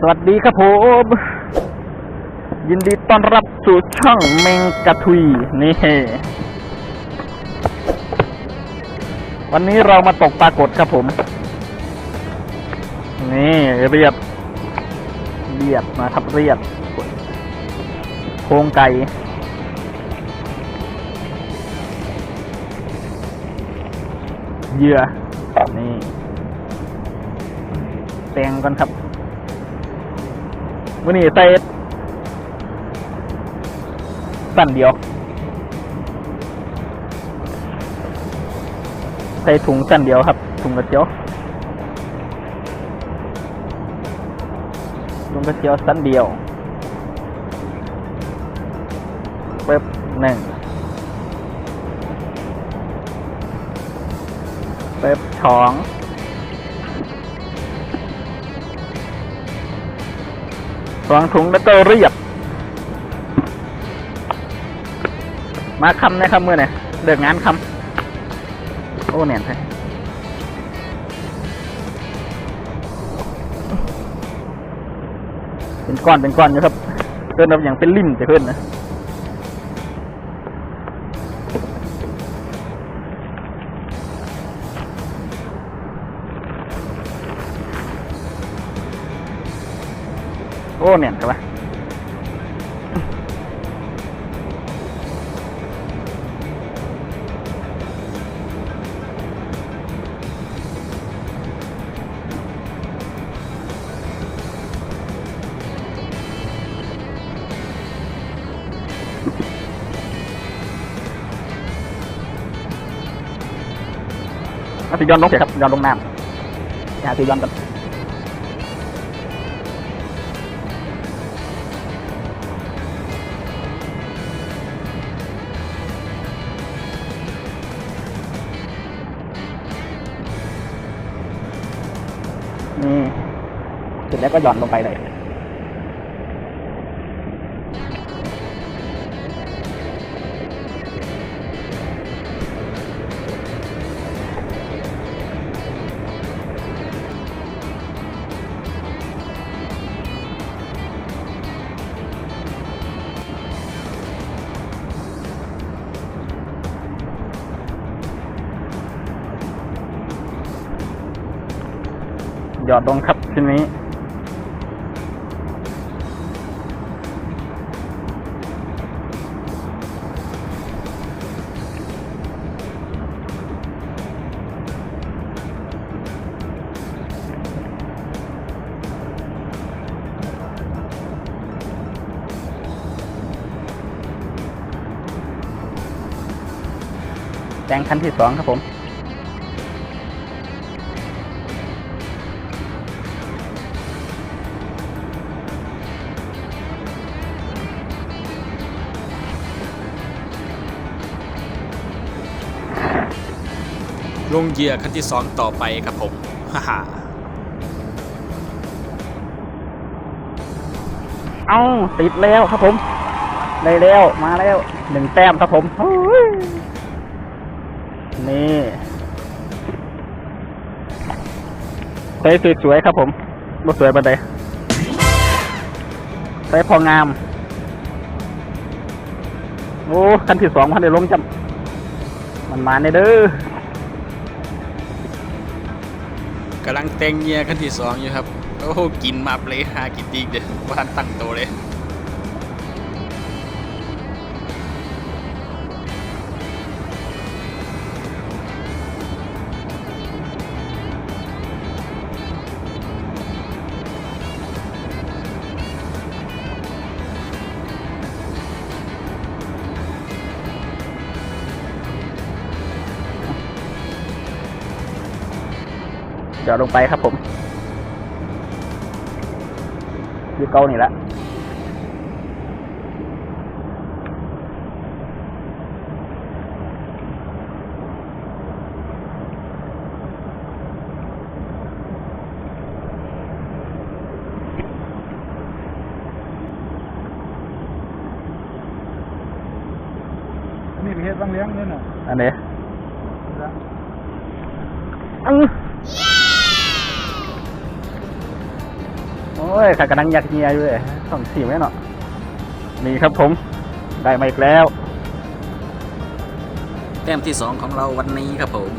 สวัสดีครับผม ยินดีต้อนรับสู่ช่องเมงกะทุย นี่ วันนี้เรามาตกปรากฏครับผม นี่เรียบ เรียบมาครับเรียบโครงไก่เหยื่อนี่แตงก่อนครับ มื่อนี้ใส่สั้นเดียว ใส่ถุงสั้นเดียวครับ ถุงกระเจียวถุงกระเจียวสั้นเดียวเป๊บหนึ่งเป๊บสอง วางถุงแล้วก็เรียบ มาคำนะครับเมื่อไหร่เดิกงานคำโอ้เนี่ยใช่เป็นก้อนเป็นก้อนนะครับเพื่อนเราอย่างเป็นลิ่มจะเพื่อนนะ อ้เนี่ยครับเอาตีย้อนลงเสียครับย้อนลงน้ำอย่าตีย้อนกันนี่ ร็จแล้วก็หย่อนลงไปเลยหยอดลงครับทีนี้ แจงขั้นที่สองครับผมลงเหยื่อขั้นที่สองต่อไปครับผมฮ่าฮ่าเอาติดแล้วครับผม ได้แล้ว มาแล้วหนึ่งแต้มครับผม นี่ใส่สวยๆครับผมบ่สวยบันไดใส่พองาม โอ้คันที่สองพันได้ลงจำมันมาในเด้อกำลังแต่งเหยื่อขั้นที่สองอยู่ครับ โอ้กินมาเปลยหากินดีเด้อว่าทันตั้งโตเลย เดี๋ยวลงไปครับผมอยู่เกานี่แหละนี่เป็นเฮ็ดบางเลี้ยงนี่น่ะอันนี้อื้อ อ้อ้ยขากำลังอยากเงียอยู่เลยต้องสีไว้เนาะนี่ครับผม ได้มาอีกแล้ว แต้มที่สองของเราวันนี้ครับผม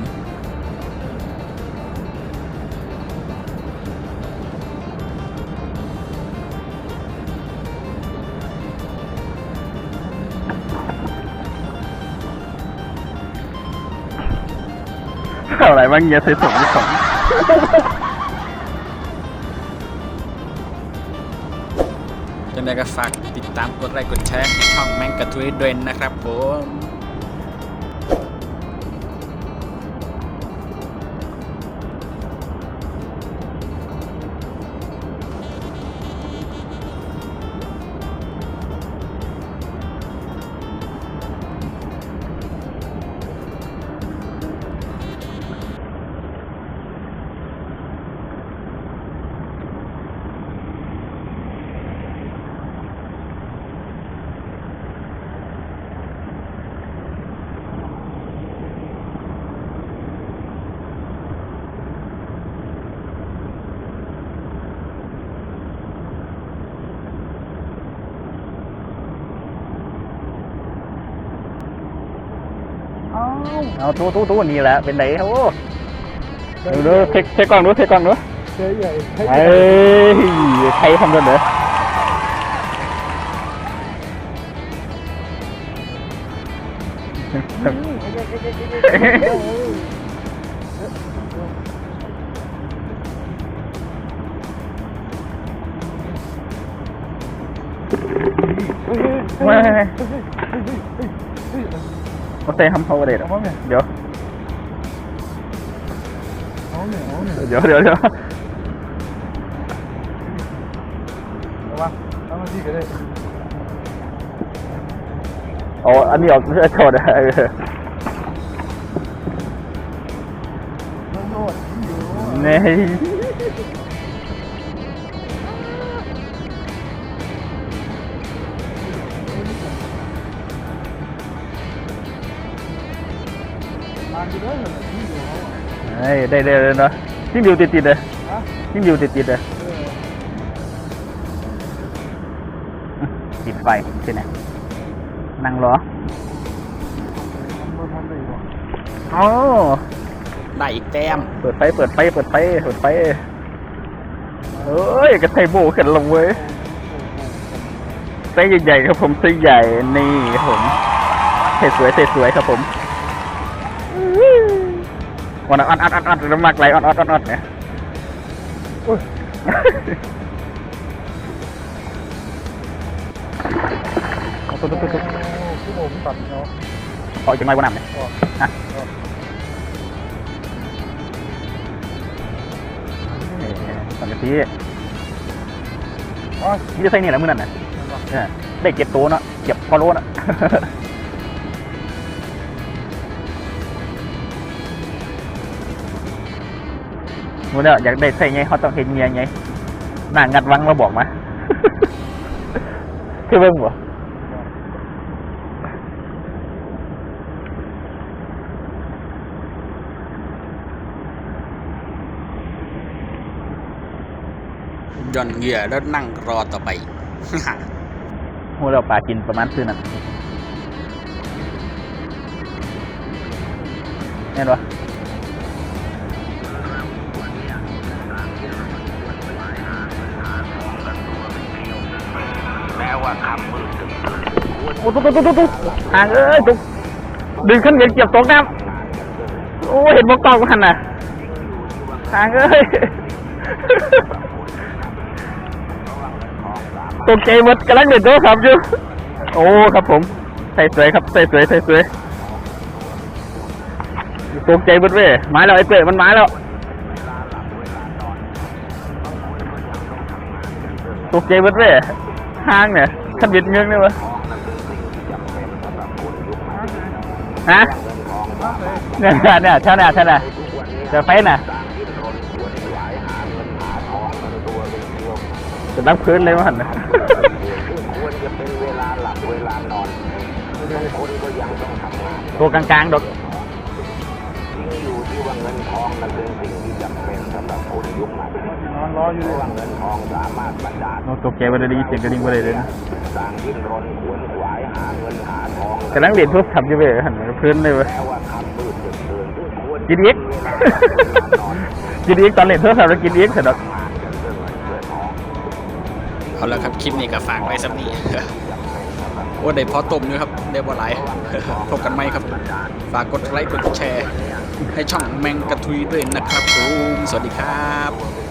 เอาอะไรบ้างเงียใส่ถุงนี่สอ จังไดก็ฝากติดตามกดไลค์กดแชร์ให้ช่องแมงกะทุยด้วยนะครับผม เอาตู้ตู้ตู้นี่แหละเป็นไหนโอ้ดูดูเช็คเช็คกล้องดูเช็คกล้องดูเจ๊ใหญ่ให้เอ้ยใครทำกันเหรอไม่มา เตะทำเขาเด็ดเอามาเนี่ยเดี๋ย อะเฮ้ยได้เลยเนาะยิ่งอยู่ติดติดๆเลยฮะยิ่งอยู่ติดติดๆเลยเออปิดไฟใช่ไหมนั่งรอมันมาทำได้หรออ๋อได้อีกแต้มเปิดไฟเปิดไฟเปิดไฟเปิดไฟเอ้ยกระไทโบขึ้นลงเว้ยไส้ใหญ่ๆครับผมไส้ใหญ่นี่ครับผมเท่สวยเท่สวยครับผม วันอัดอัดอัดอัดน้ำมากไหลอัดอัดอัดอัดเนี่ยโอ้ยเอาตุ๊กตุ๊กตุ๊กโอ้คือผมตัดเนาะออกจากไม้บนน้ำเนี่ยออกฮะออกสังกะสีอ๋อนี่จะใส่นี่แหละมือนั่นน่ะเออได้เก็บตัวเนาะเก็บพอโลน่ะ มูเนี่ยอยากได้ใส่ไงเขาต้องเห็นเมียไงหน้างัดวังมาบอกมาคือเบิ่งบ่ย่อนเหยื่อแล้วนั่งรอต่อไปมูเราปลากินประมาณคืนนั้นเห็นปะ อ้ตุ๊กตุ๊กตุ๊กตุ๊กห่างเอ้ยตุ๊กดึงขึ้นเงินเก็บตกน้ำโอ้เห็นบอกกล้องมันน่ะห่างเอ้ยตกใจหมดกำลังเด็ดโทรศัพท์อยู่โอ้ครับผมใส่สวยครับใส่สวยใส่สวยตกใจหมดเว้ยมาแล้วไอ้เป้มันมาแล้วตกใจหมดเว้ยห้างเนี่ยขันบิดเงื้องเนี่ยวะ ฮะเนี่ยเนี่ยเท่าน่ะเท่าน่ะจะไปน่ะจะนั่งพื้นเลยมันควรจะเป็นเวลาหลับเวลานอนบางคนก็ยังต้องทำงานตัวกลางๆดอกำหรับคนยุคใหม่นอนมันรออยู่เพดิราะว่าเงินทองสามารถบันดาลโน้ตตัวแกไปได้ยินเสียงกระดิ่งไปเลยเลยนะต่างดิ้นรนขวนขวายหาเงินหาทองกำลังเรียนโทรศัพท์อยู่เว้ยหันมาเพื่อนเลยเว้ยแม้ว่าคำมืดตึกตื่นที่ควรกินอีกกินอีกตอนเล่นโทรศัพท์แล้วกินอีกเสร็จแล้วเอาละครับคลิปนี้ก็ฝากไว้สักนี้โอ้ได้พอต้มอยู่ครับได้บ่หลายพบกันไหมครับ ฝากกดไลค์กดแชร์ ให้ช่องแมงกะทุยด้วยนะครับผมสวัสดีครับ